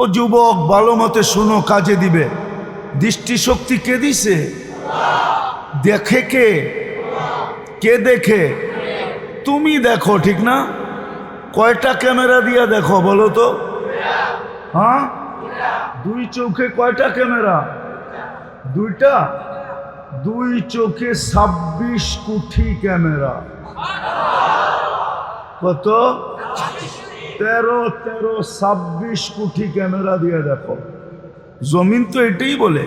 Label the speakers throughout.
Speaker 1: ও যুবক, ভালো মতে শুনো, কাজে দিবে। দৃষ্টিশক্তি কে দিছে? দেখে কে? কে দেখে? তুমি দেখো, ঠিক না? কয়টা ক্যামেরা দিয়ে দেখো, বলো তো? হ্যাঁ? দুই চোখে কয়টা ক্যামেরা? দুইটা? দুই চোখে ছাব্বিশ কোটি ক্যামেরা। কত? তেরো তেরো, ছাব্বিশ কোটি ক্যামেরা দিয়ে দেখো। জমিন তো এটাই বলে,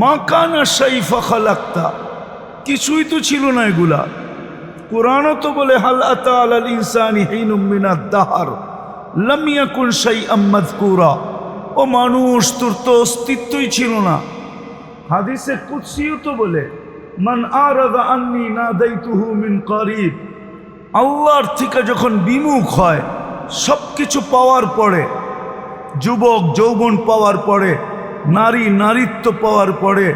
Speaker 1: মা কানা সাইফা খালাক্তা। কিছুই তো ছিল না এগুলা। কোরআনও তো বলে, হাল ইনসানি হিনুম মিনাদ দাহার, লাম ইয়াকুন শাইআম মাযকুরা। ও মানুষ, তোর তো অস্তিত্বই ছিল না। হাদিসে কুদসিও তো বলে, মান আরাদা আন্নি নাদাইতুহু মিন করিব। আল্লাহর থেকে যখন বিমুখ হয় সব কিছু পাওয়ার পরে যুবক যৌবন পাওয়ার পরে নারী নারীত্ব পাওয়ার পরে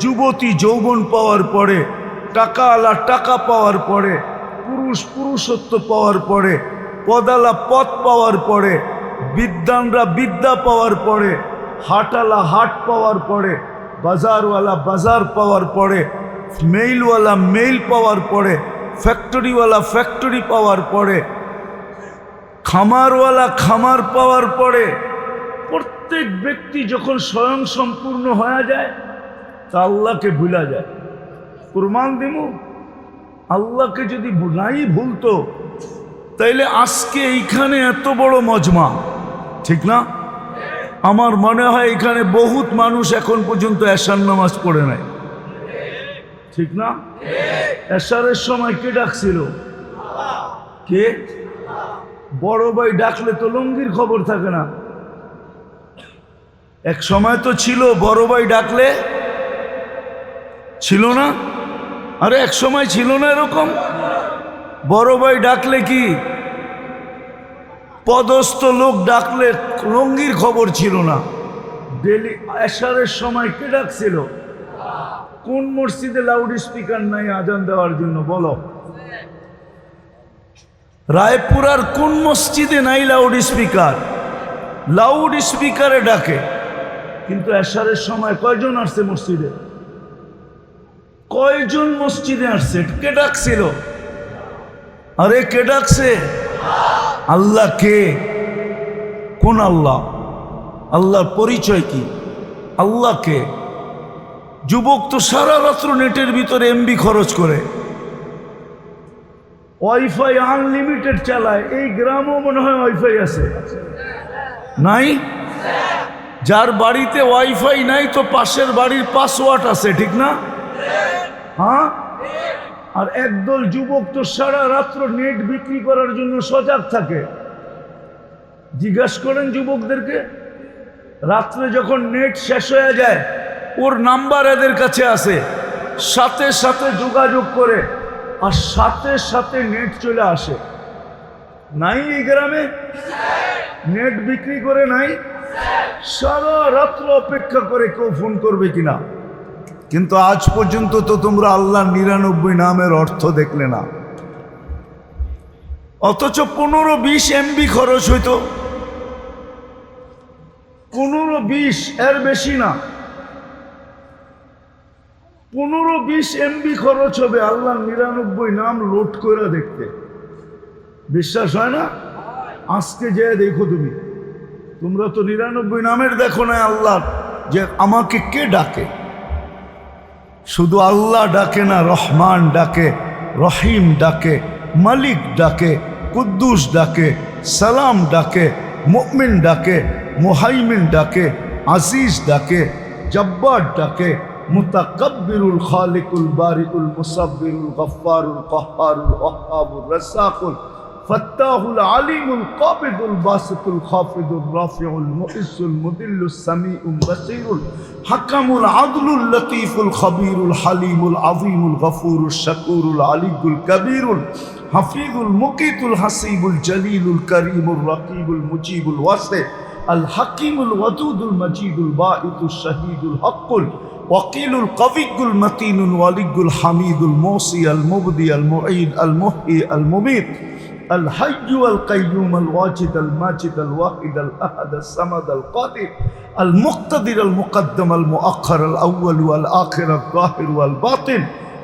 Speaker 1: যুবতী যৌবন পাওয়ার পরে টাকা আলা টাকা পাওয়ার পরে পুরুষ পুরুষত্ব পাওয়ার পরে পদালা পথ পাওয়ার পরে বিদ্যানরা বিদ্যা পাওয়ার পরে হাটালা হাট পাওয়ার পরে বাজারওয়ালা বাজার পাওয়ার পরে মেইলওয়ালা মেইল পাওয়ার পরে ফ্যাক্টরিওয়ালা ফ্যাক্টরি পাওয়ার পরে, খামারওয়ালা খামার পাওয়ার পরে, প্রত্যেক ব্যক্তি যখন স্বয়ং সম্পূর্ণ হয়ে যায়, তা আল্লাহকে ভুলা যায়। প্রমাণ দিমু? আল্লাহকে যদি নাই ভুলতো, তাইলে আজকে এইখানে এত বড় মজমা। ঠিক না? আমার মনে হয় এখানে বহুত মানুষ এখন পর্যন্ত এশার নামাজ পড়ে নাই। ঠিক না? এশারের সময় কে ডাকছিল? কে? বড় ভাই ডাকলে তো লঙ্গির খবর থাকে না। এক সময় তো ছিল, বড় ভাই ডাকলে ছিল না? আরে এক সময় ছিল না এরকম? বড় ভাই ডাকলে কি? পদস্থ লোক ডাকলে লঙ্গির খবর ছিল না। ডেলি এশারের সময় কে ডাকছিল? কোন মসজিদে লাউড স্পিকার নাই আজান দেওয়ার জন্য, বলো। রায়পুরার কোন মসজিদে নাই লাউড স্পিকার লাউড স্পিকারে ডাকে, কিন্তু এশারের সময় কয়জন আসছে মসজিদে? কয়জন মসজিদে আসছে? কে ডাকছিল? আরে, কে ডাকছে? আল্লাহ কে? কোন আল্লাহ? আল্লাহর পরিচয় কি? আল্লাহ কে? যুবক তো সারা রাত্র নেটের ভিতরে এমবি খরচ করে। ওয়াইফাই আনলিমিটেড চালায়। এই গ্রামও মনে হয় ওয়াইফাই আছে। নাই? যার বাড়িতে ওয়াইফাই নাই, তো পাশের বাড়ির পাসওয়ার্ড আছে, ঠিক না? হ্যাঁ? আর একদল যুবক তো সারা রাত্র নেট বিক্রি করার জন্য সজাগ থাকে। জিজ্ঞাসা করেন যুবকদেরকে, রাত্রে যখন নেট শেষ হয়ে যায় ওর নাম্বার এদের কাছে আছে। সাথে সাথে যোগাযোগ করে আর সাথে সাথে নেট চলে আসে। নাই এই গ্রামে? নেট বিক্রি করে নাই? সারা রাত্র অপেক্ষা করে কেউ ফোন করবে কিনা? কিন্তু আজ পর্যন্ত তো তোমরা আল্লাহ নিরানব্বই নামের অর্থ দেখলে না। অথচ পনেরো বিশ এমবি খরচ হইতো। পনেরো বিশ এর বেশি না। পনেরো বিশ এমবি খরচ হবে আল্লাহ নিরানব্বই নাম লোড করে দেখতে। বিশ্বাস হয় না? আজকে যে দেখো তুমি, তোমরা তো নিরানব্বই নামের দেখো না আল্লাহ, যে আমাকে কে ডাকে? শুধু আল্লাহ ডাকে না, রহমান ডাকে, রহিম ডাকে, মালিক ডাকে, কুদ্দুস ডাকে, সালাম ডাকে, মুমিন ডাকে, মুহাইমিন ডাকে, আজিজ ডাকে, জব্বার ডাকে মুতাকাব্বিরুল খালিকুল বারিকুল মুসাব্বিরুল গফফারুল কহ্হারুল ওহ্হাবুর রাসাকুল ফাত্তাহুল আলিমুল কাবিদুল বাসিতুল খাফিদুল রাফিউল মুইসুল মুদিল্লুস সামিউল বাসিরুল হাকামুল আদলুল লতিফুল খবিরুল হালিমুল আযীমুল গফুরুল শাকুরুল আলিগুল কবিরুল হাফিজুল মুকিতুল হাসিবুল জলিলুল করিমুল রকিবুল মুজিবুল ওয়াসে আল হাকিমুল ওয়াদুদুল মজিদুল বাঈতুল শাহীদুল হকুল ওয়াকিলুল কবিকুল মতিনুল ওয়ালিগুল হামিদুল মোসি আল মুবদি আল মুঈদ আল মুহি আল মুবিদ আল হাইয়ু আল কাইয়ুম আল ওয়াজিদ আল মাজিদ আল ওয়াহিদ আল আহাদ আল সামাদ আল কাদির আল মুক্তাদির আল মুকদ্দম আল মুআক্ষর আল আউয়াল আল আখির আল জাহির আল বাতিন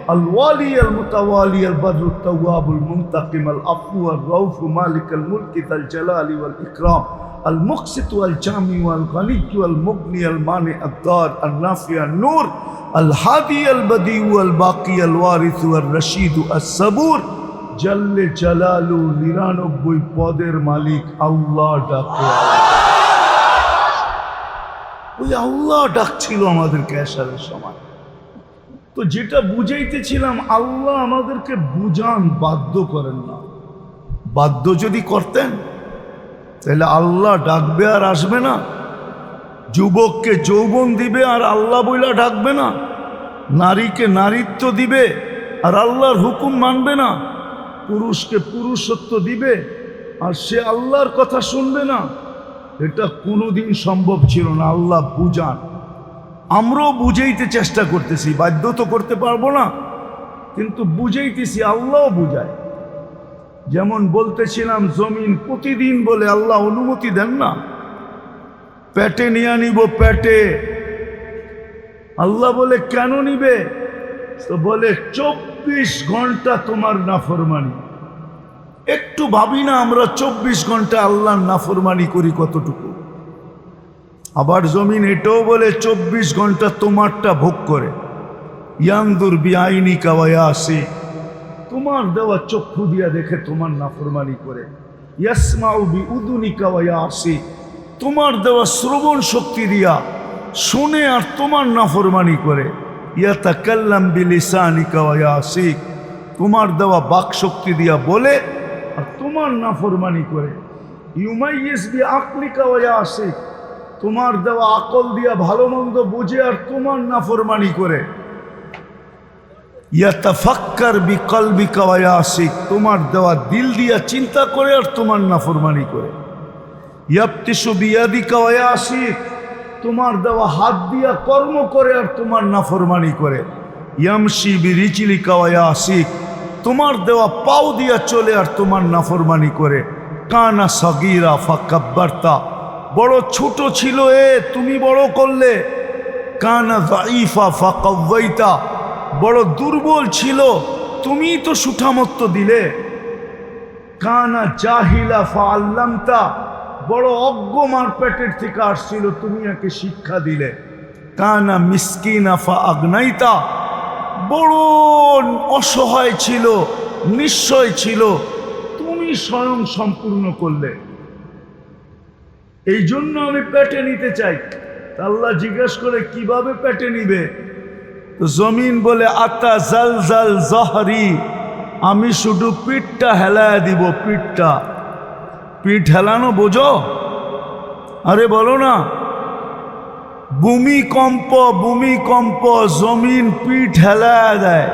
Speaker 1: الوالي المتوالي البر التواب المنتقم العفو الرؤوف مالك الملك ذا الجلال والإكرام المقسط والجامع والغني والمغني المانع الدار النافع النور الهادي البديع الباقي الوارث والرشيد الصبور জল্লে জালালু নিরানব্বই পদের মালিক আল্লাহ ডাকে ওই আল্লাহ ডাকছিল আমাদেরকে এসারের সময় তো যেটা বুঝাইতেছিলাম, আল্লাহ আমাদেরকে বুঝান বাধ্য করেন না। বাধ্য যদি করতেন, তাহলে আল্লাহ ডাকবে আর আসবে না। যুবককে যৌবন দিবে আর আল্লাহ বইলা ডাকবে না। নারীকে নারীত্ব দিবে আর আল্লাহর হুকুম মানবে না। পুরুষকে পুরুষত্ব দিবে আর সে আল্লাহর কথা শুনবে না। এটা কোনোদিন সম্ভব ছিল না। আল্লাহ বুঝান। আমরাও বুঝাইতে চেষ্টা করতেছি, বাধ্য তো করতে পারব না, কিন্তু বুঝাইতেছি আল্লাহও বুঝায়। যেমন বলতেছিলাম, জমিন প্রতিদিন বলে আল্লাহ অনুমতি দেন না। পেটে নিয়ে নিব পেটে। আল্লাহ বলে, কেন নিবে? তো বলে, চব্বিশ ঘণ্টা তোমার নাফরমানি। একটু ভাবি না আমরা চব্বিশ ঘণ্টা আল্লাহর নাফরমানি করি কতটুকু? আবার জমিন এটাও বলে চব্বিশ ঘণ্টা তোমারটা ভোগ করে। ইয়ান্দুর বিআইনি কাওয়ায়া আসে। তোমার দেওয়া চক্ষু দিয়া দেখে তোমার নাফরমানি করে। ইয়াসমাউ বি উদুনি কাওয়ায়া আসে। তোমার দেওয়া শ্রবণ শক্তি দিয়া শুনে আর তোমার নাফরমানি করে। ইয়াতাকাল্লাম বিলিসানি কাওয়ায়া আসে। তোমার দেওয়া বাক শক্তি দিয়া বলে আর তোমার নাফরমানি করে। ইউমাইয়েস বি আকলি কাওয়ায়া আসে। তোমার দেওয়া আকল দিয়া ভালো মন্দ বুঝে আর তোমার না নাফরমানি করে। ইয়াতাফাক্কার বিকলবি কাওয়ায়া আসিক তোমার দেওয়া দিল দিয়া চিন্তা করে আর তোমার না নাফরমানি করে। আসিক তোমার দেওয়া হাত দিয়া কর্ম করে আর তোমার নাফরমানি করে। ইয়ামশি বিরিচিলি কাওয়ায়া আসিক তোমার দেওয়া পাও দিয়া চলে আর তোমার নাফরমানি করে। কানা সগিরা ফাকাব্বার্তা বড় ছোট ছিল এ, তুমি বড় করলে। কানা জাইফা ফাকাব্বাইতা বড় দুর্বল ছিল তুমি তো সুঠামত্ব দিলে। কানা জাহিলা ফা আল্লামতা বড় অজ্ঞ মারপেটের থেকে আসছিল, তুমি একে শিক্ষা দিলে। কানা মিসকিনা ফা আগ্নাইতা বড় অসহায় ছিল নিশ্চয় ছিল, তুমি স্বয়ং সম্পূর্ণ করলে। এই জন্য আমি পেটে নিতে চাই। আল্লাহ জিজ্ঞেস করে, কীভাবে পেটে নিবে? তো জমিন বলে, আতা জাল জাল জহরি, আমি শুধু পিঠটা হেলায় দিব, পিঠটা। পিঠ হেলানো বোঝো? আরে বলো না। ভূমিকম্প ভূমিকম্প, জমিন পিঠ হেলায় দেয়।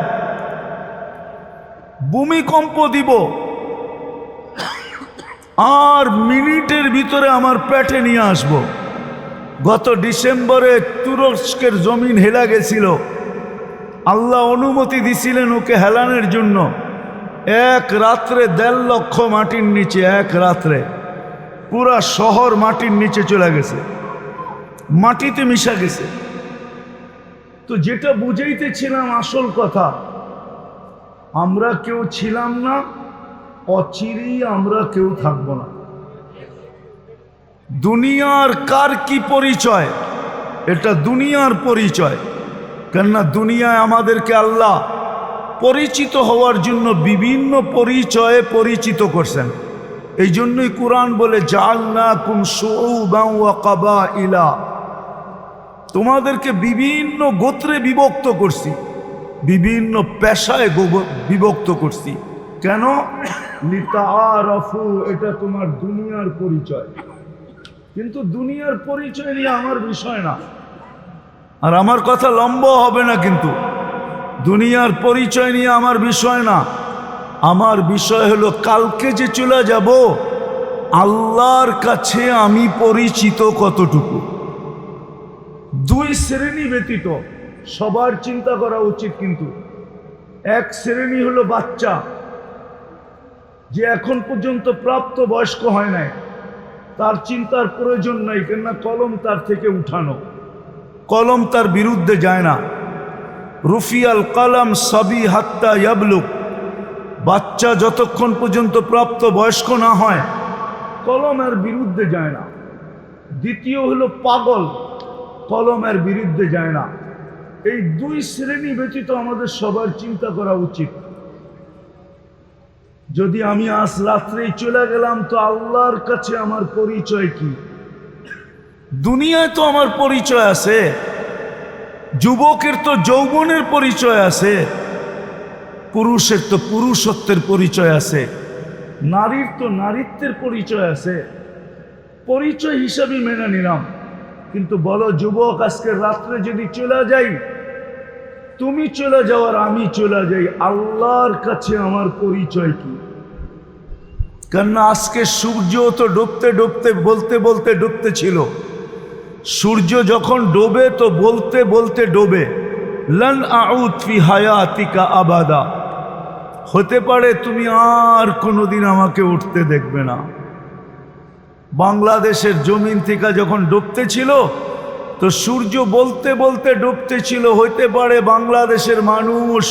Speaker 1: ভূমিকম্প দিব। আর মিনিটের ভিতরে আমার পেটে নিয়ে আসব। গত ডিসেম্বরে তুরস্কের জমিন হেলা গেছিল। আল্লাহ অনুমতি দিছিলেন ওকে হেলানের জন্য। এক রাত্রে দেড় লক্ষ মাটির নিচে, এক রাত্রে পুরা শহর মাটির নিচে চলে গেছে। মাটিতে মিশা গেছে। তো যেটা বুঝাইতেছিলাম আসল কথা, আমরা কেউ ছিলাম না অচিরেই আমরা কেউ থাকব না। দুনিয়ার কার কি পরিচয়? এটা দুনিয়ার পরিচয়। কেননা দুনিয়ায় আমাদেরকে আল্লাহ পরিচিত হওয়ার জন্য বিভিন্ন পরিচয়ে পরিচিত করছেন। এই জন্যই কোরআন বলে জালনা কুম কাবা ইলা তোমাদেরকে বিভিন্ন গোত্রে বিভক্ত করছি, বিভিন্ন পেশায় বিভক্ত করছি। কেন? লিতাআরাফু, এটা তোমার দুনিয়ার পরিচয়। কিন্তু দুনিয়ার পরিচয় নিয়ে আমার বিষয় না। আর আমার কথা লম্ব হবে না কিন্তু। দুনিয়ার পরিচয় নিয়ে আমার বিষয় না। আমার বিষয় হলো, কালকে যে চলে যাব, আল্লাহর কাছে আমি পরিচিত কতটুকু? দুই শ্রেণি ব্যতীত, সবার চিন্তা করা উচিত কিন্তু। এক শ্রেণি হলো বাচ্চা। যে এখন পর্যন্ত প্রাপ্ত বয়স্ক হয় নাই, তার চিন্তার প্রয়োজন নাই, কেননা কলম তার থেকে উঠানো। কলম তার বিরুদ্ধে যায় না। রুফিয়াল কলম সবই হাত্তা ইয়াবলুক বাচ্চা যতক্ষণ পর্যন্ত প্রাপ্ত বয়স্ক না হয় কলমের বিরুদ্ধে যায় না। দ্বিতীয় হলো পাগল কলমের বিরুদ্ধে যায় না। এই দুই শ্রেণি ব্যতীত আমাদের সবার চিন্তা করা উচিত। যদি আমি আজ রাত্রেই চলে গেলাম, তো আল্লাহর কাছে আমার পরিচয় কি? দুনিয়ায় তো আমার পরিচয় আছে, যুবকের তো যৌবনের পরিচয় আছে, পুরুষের তো পুরুষত্বের পরিচয় আছে, নারীর তো নারীত্বের পরিচয় আছে। পরিচয় হিসাবে মেনে নিলাম। কিন্তু বলো, যুবক, আজকে রাত্রে যদি চলে যাই, তুমি চলে যাওয়ার আমি চলে যাই, আল্লাহর কাছে আমার পরিচয় কি? কেননা আজকে সূর্য তো ডুবতে ডুবতে, বলতে বলতে ডুবতে ছিল। সূর্য যখন ডোবে তো বলতে বলতে ডোবে। লন আউত ফি হায়াতিকা আবাদা। হতে পারে তুমি আর কোনোদিন আমাকে উঠতে দেখবে না। বাংলাদেশের জমিন থেকে যখন ডুবতে ছিল, তো সূর্য বলতে বলতে ডুবতে ছিল। হইতে পারে বাংলাদেশের মানুষ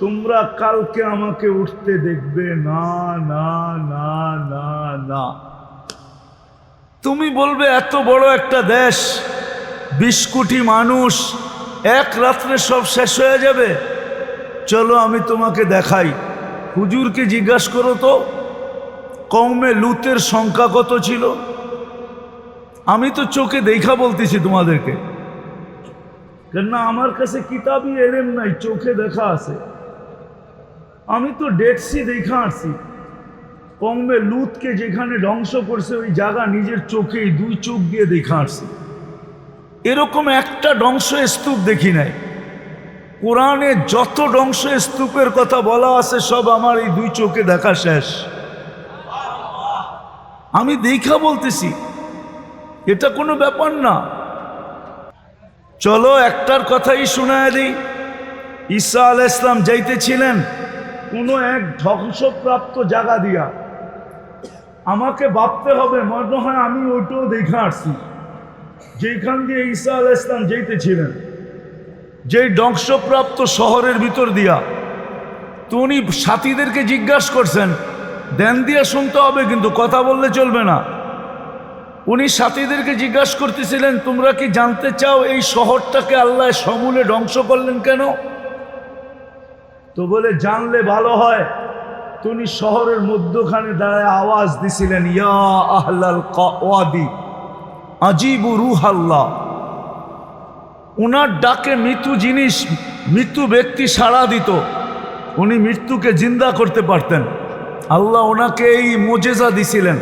Speaker 1: তোমরা কালকে আমাকে উঠতে দেখবে। না না না না না। তুমি বলবে, এত বড় একটা দেশ, বিশ কোটি মানুষ, এক রাত্রে সব শেষ হয়ে যাবে। চলো আমি তোমাকে দেখাই। হুজুরকে জিজ্ঞাসা করো তো কমে লুতের সংখ্যা কত ছিল? আমি তো চোখে দেখা বলতেছি তোমাদেরকে। কেননা আমার কাছে কিতাবই এলেম নাই, চোখে দেখা আছে। আমি তো ডেড ডেটসি দেখা আসছি কমবে লুতকে যেখানে ধ্বংস করছে, ওই জায়গা নিজের চোখেই দুই চোখ দিয়ে দেখা আসছি এরকম একটা ধ্বংস স্তূপ দেখি নাই। কোরআনে যত ধ্বংস স্তূপের কথা বলা আছে, সব আমার এই দুই চোখে দেখা শেষ। আমি দেখা বলতেছি। এটা কোনো ব্যাপার না। চলো একটার কথাই শোনায় দিই। ঈসা আল ইসলাম যাইতেছিলেন। কোনো এক ধ্বংসপ্রাপ্ত জায়গা দিয়া আমাকে ভাবতে হবে, মনে হয় আমি ওইটাও দেখে আসছি। যেখান দিয়ে ঈসা আল ইসলাম যেতেছিলেন যেই ধ্বংসপ্রাপ্ত শহরের ভিতর দিয়া, তো উনি সাথীদেরকে জিজ্ঞাসা করছেন, দেন দিয়া শুনতে হবে, কিন্তু কথা বললে চলবে না। উনি সাথীদেরকে জিজ্ঞাসা করতেছিলেন, তোমরা কি জানতে চাও এই শহরটাকে আল্লাহ সমূলে ধ্বংস করলেন কেন? তো বলে, জানলে ভালো হয়। তুমি শহরের মধ্যখানে দাঁড়ায় আওয়াজ দিছিলেন, ইয়া আহলাল ওয়াদি আজিবু রুহ আল্লাহ উনার ডাকে মৃত্যু জিনিস, মৃত্যু ব্যক্তি সাড়া দিত। উনি মৃত্যুকে জিন্দা করতে পারতেন। আল্লাহ ওনাকে এই মোজেজা দিছিলেন।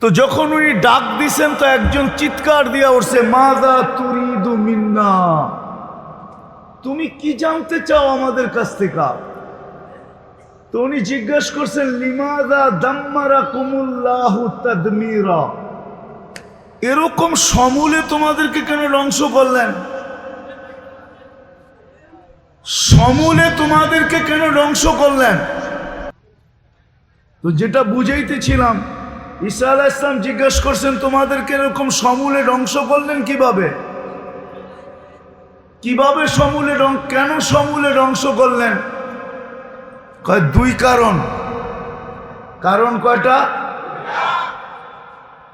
Speaker 1: তো যখন উনি ডাক দিছেন, তো একজন চিৎকার দিয়া উঠছে মাদা তুরিদু মিন্না। তুমি কি জানতে চাও আমাদের কাছ থেকে? তো উনি জিজ্ঞেস করছেন, লিমাদা দাম্মারা কুমুল্লাহু তাদমিরা? এরকম সমূলে তোমাদেরকে কেন ধ্বংস করলেন? সমূলে তোমাদেরকে কেন ধ্বংস করলেন? তো যেটা বুঝাইতেছিলাম, ঈসা আলাহ ইসলাম জিজ্ঞেস করছেন, তোমাদেরকে এরকম সমূলে ধ্বংস করলেন কীভাবে? কীভাবে সমূলে ধ্বং- কেন সমূলে ধ্বংস করলেন? কয়, দুই কারণ। কারণ কয়টা?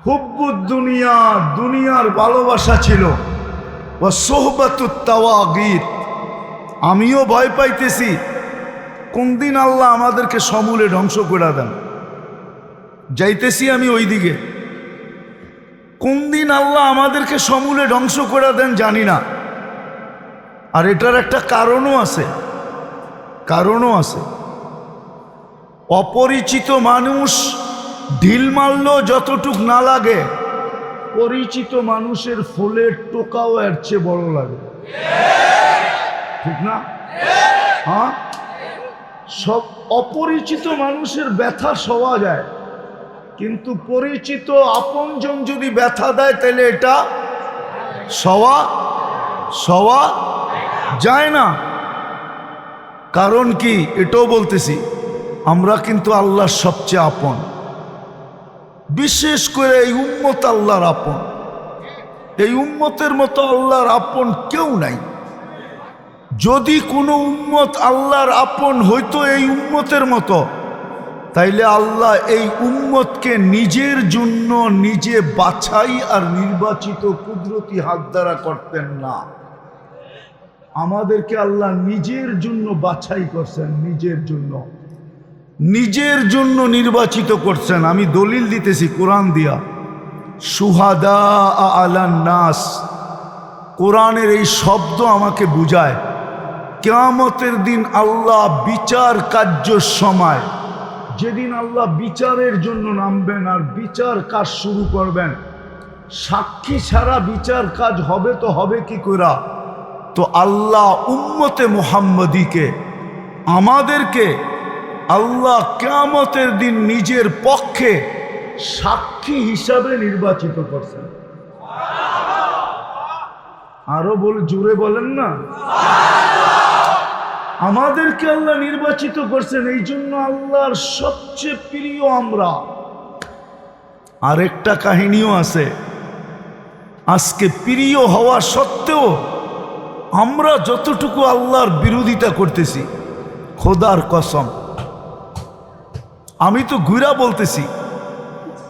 Speaker 1: হুব্বুদ দুনিয়া, দুনিয়ার ভালোবাসা ছিল। ও সোহবাতুত্তাওয়াগীত আমিও ভয় পাইতেছি। কোন দিন আল্লাহ আমাদেরকে সমূলে ধ্বংস করে দেন। যাইতেছি আমি ওই দিকে কোন দিন আল্লাহ আমাদেরকে সমূলে ধ্বংস করে দেন জানি না। আর এটার একটা কারণও আছে। কারণও আছে। অপরিচিত মানুষ ঢিল মারলেও যতটুক না লাগে, পরিচিত মানুষের ফুলের টোকাও এর চেয়ে বড় লাগে। ঠিক না? হ্যাঁ? সব অপরিচিত মানুষের ব্যথা সওয়া যায়, কিন্তু পরিচিত আপনজন যদি ব্যথা দেয়, তাহলে এটা সওয়া সওয়া যায় না। কারণ কি? এটাও বলতেছি, আমরা কিন্তু আল্লাহর সবচেয়ে আপন। বিশেষ করে এই উম্মত আল্লাহর আপন। এই উম্মতের মতো আল্লাহর আপন কেউ নাই। যদি কোনো উম্মত আল্লাহর আপন হইতো এই উম্মতের মতো, তাইলে আল্লাহ এই উম্মতকে নিজের জন্য নিজে বাছাই আর নির্বাচিত কুদরতি হাত দ্বারা করতেন না। আমাদেরকে আল্লাহ নিজের জন্য বাছাই করছেন, নিজের জন্য। নিজের জন্য নির্বাচিত করছেন। আমি দলিল দিতেছি কোরআন দিয়া। সুহাদা আলান নাস। কোরআনের এই শব্দ আমাকে বুঝায়। কেয়ামতের দিন আল্লাহ বিচার কার্যর সময়। যেদিন আল্লাহ বিচারের জন্য নামবেন আর বিচার কাজ শুরু করবেন, সাক্ষী ছাড়া বিচার কাজ হবে তো হবে কি করা তো আল্লাহ উম্মতে মোহাম্মদীকে, আমাদেরকে আল্লাহ কেয়ামতের দিন নিজের পক্ষে সাক্ষী হিসাবে নির্বাচিত করছেন। আরও বল জুড়ে বলেন না। আমাদেরকে আল্লাহ নির্বাচিত করছেন, এই জন্য আল্লাহর সবচেয়ে প্রিয় আমরা। আরেকটা কাহিনীও আছে। আজকে প্রিয় হওয়া সত্ত্বেও আমরা যতটুকু আল্লাহর বিরোধিতা করতেছি, খোদার কসম। আমি তো ঘুরা বলতেছি,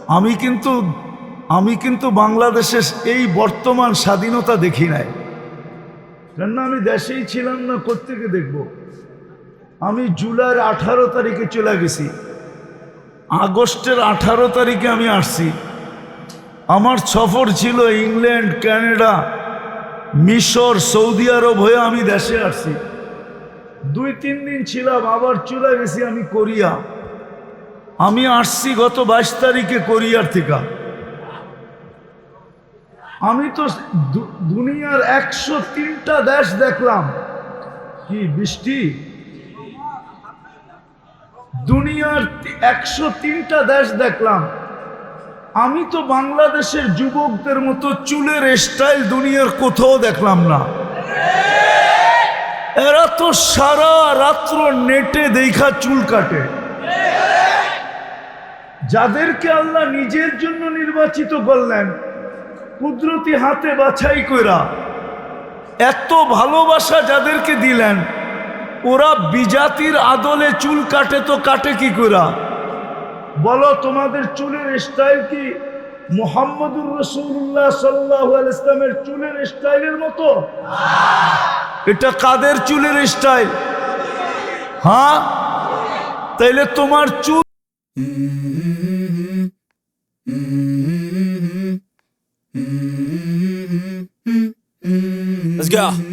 Speaker 1: আমি কিন্তু আমি কিন্তু বাংলাদেশের এই বর্তমান স্বাধীনতা দেখি নাই। কেননা আমি দেশেই ছিলাম না কোথেকে দেখব? আমি জুলাইয়ের আঠারো তারিখে চলে গেছি। আগস্টের আঠারো তারিখে আমি আসছি। আমার সফর ছিল ইংল্যান্ড, কানাডা মিশর, সৌদি আরব হয়ে আমি দেশে আসছি। দুই, তিন দিন ছিলাম, আবার চলে গেছি আমি কোরিয়া। আমি আসছি গত বাইশ তারিখে কোরিয়ার থেকে। আমি তো দুনিয়ার একশো তিনটা দেশ দেখলাম। কি বৃষ্টি? দুনিয়ার একশো তিনটা দেশ দেখলাম। আমি তো বাংলাদেশের যুবকদের মতো চুলের স্টাইল দুনিয়ার কোথাও দেখলাম না। এরা তো সারা রাত্র নেটে দেখা চুল কাটে। যাদেরকে আল্লাহ নিজের জন্য নির্বাচিত করলেন, কুদরতি হাতে বাছাই কইরা এত ভালোবাসা যাদেরকে দিলেন, ওরা বিজাতির আদলে চুল কাটে তো কাটে কি কইরা? বলো, তোমাদের চুলের স্টাইল কি? মোহাম্মদুর রসুল্লাহ সাল্লাহ ইসলামের চুলের স্টাইলের মতো? এটা কাদের চুলের স্টাইল হ্যাঁ? তাইলে তোমার চুল
Speaker 2: Let's go.